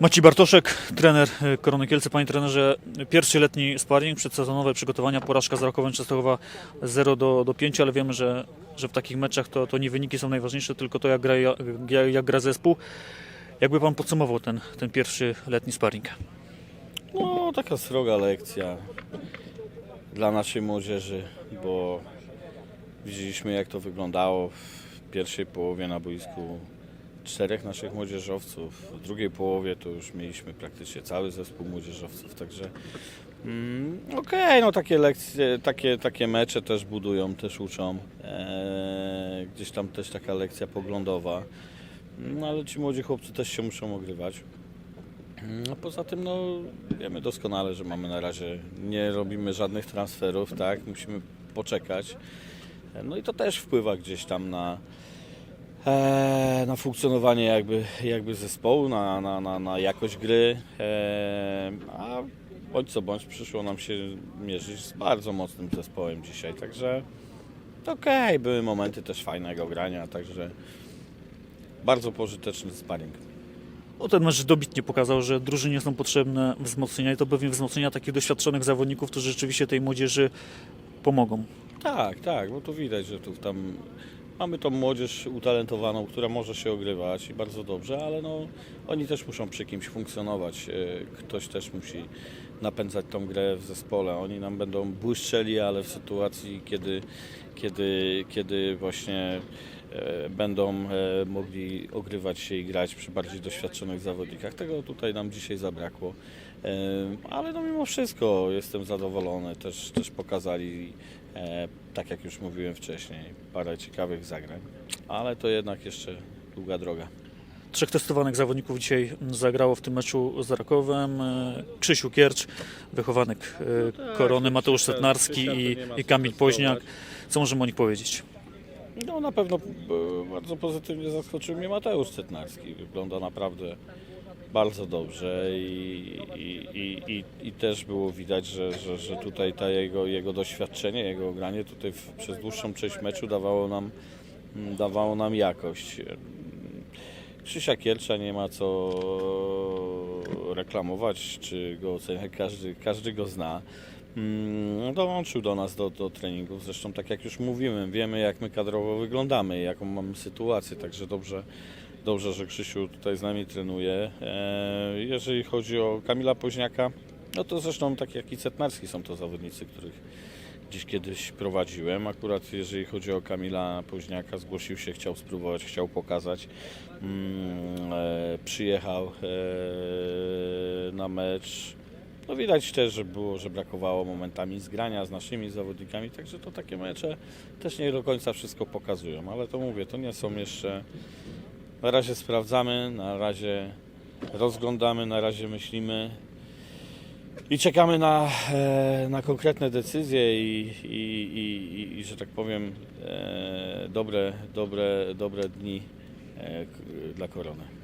Maciej Bartoszek, trener e, Korony Kielce. Panie trenerze, pierwszy letni sparring, przedsezonowe przygotowania, porażka z Rakowem Częstochowa 0 do, do 5, ale wiemy, że, że w takich meczach to, to nie wyniki są najważniejsze, tylko to jak gra, jak, jak gra zespół. Jakby Pan podsumował ten, ten pierwszy letni sparring? No, taka sroga lekcja dla naszej młodzieży, bo widzieliśmy jak to wyglądało w pierwszej połowie na boisku czterech naszych młodzieżowców. W drugiej połowie to już mieliśmy praktycznie cały zespół młodzieżowców, także mm, okej, no takie lekcje, takie, takie mecze też budują, też uczą. Eee, gdzieś tam też taka lekcja poglądowa. No ale ci młodzi chłopcy też się muszą ogrywać. No poza tym no, wiemy doskonale, że mamy na razie, nie robimy żadnych transferów, tak, musimy poczekać. No i to też wpływa gdzieś tam na, e, na funkcjonowanie jakby, jakby zespołu, na, na, na, na jakość gry, e, a bądź co bądź przyszło nam się mierzyć z bardzo mocnym zespołem dzisiaj, także okej, były momenty też fajnego grania, także bardzo pożyteczny sparring. No, ten mecz dobitnie pokazał, że drużynie są potrzebne wzmocnienia i to pewnie wzmocnienia takich doświadczonych zawodników, którzy rzeczywiście tej młodzieży pomogą. Tak, tak, bo tu widać, że tu tam mamy tą młodzież utalentowaną, która może się ogrywać i bardzo dobrze, ale no, oni też muszą przy kimś funkcjonować. E, Ktoś też musi napędzać tą grę w zespole. Oni nam będą błyszczeli, ale w sytuacji, kiedy, kiedy, kiedy właśnie będą e, mogli ogrywać się i grać przy bardziej doświadczonych zawodnikach. Tego tutaj nam dzisiaj zabrakło. E, Ale no mimo wszystko jestem zadowolony. Też, też pokazali, e, tak jak już mówiłem wcześniej, parę ciekawych zagrań. Ale to jednak jeszcze długa droga. Trzech testowanych zawodników dzisiaj zagrało w tym meczu z Rakowem. E, Krzysiu Kiercz, wychowanek e, Korony, Mateusz Setnarski i, i Kamil. Poźniak. Co możemy o nich powiedzieć? No na pewno e, bardzo pozytywnie zaskoczył mnie Mateusz Cytnarski. Wygląda naprawdę bardzo dobrze i, i, i, i, też było widać, że, że, że tutaj ta jego, jego doświadczenie, jego granie tutaj w, przez dłuższą część meczu dawało nam, mm, dawało nam jakość. Krzysia Kiercza nie ma co reklamować, czy go oceniać, każdy, każdy go zna. Mm, Dołączył do nas do, do treningów, zresztą tak jak już mówiłem, wiemy jak my kadrowo wyglądamy, jaką mamy sytuację, także dobrze, dobrze że Krzysiu tutaj z nami trenuje. E, Jeżeli chodzi o Kamila Poźniaka, no to zresztą tak jak i Cetnarski są to zawodnicy, których gdzieś kiedyś prowadziłem. Akurat jeżeli chodzi o Kamila Poźniaka, zgłosił się, chciał spróbować, chciał pokazać. Mm, e, przyjechał e, na mecz. No widać też, że było, że brakowało momentami zgrania z naszymi zawodnikami, także to takie mecze też nie do końca wszystko pokazują, ale to mówię, to nie są jeszcze. Na razie sprawdzamy, na razie rozglądamy, na razie myślimy i czekamy na, e, na konkretne decyzje i, i, i, i, że tak powiem, e, dobre, dobre, dobre dni e, dla korony.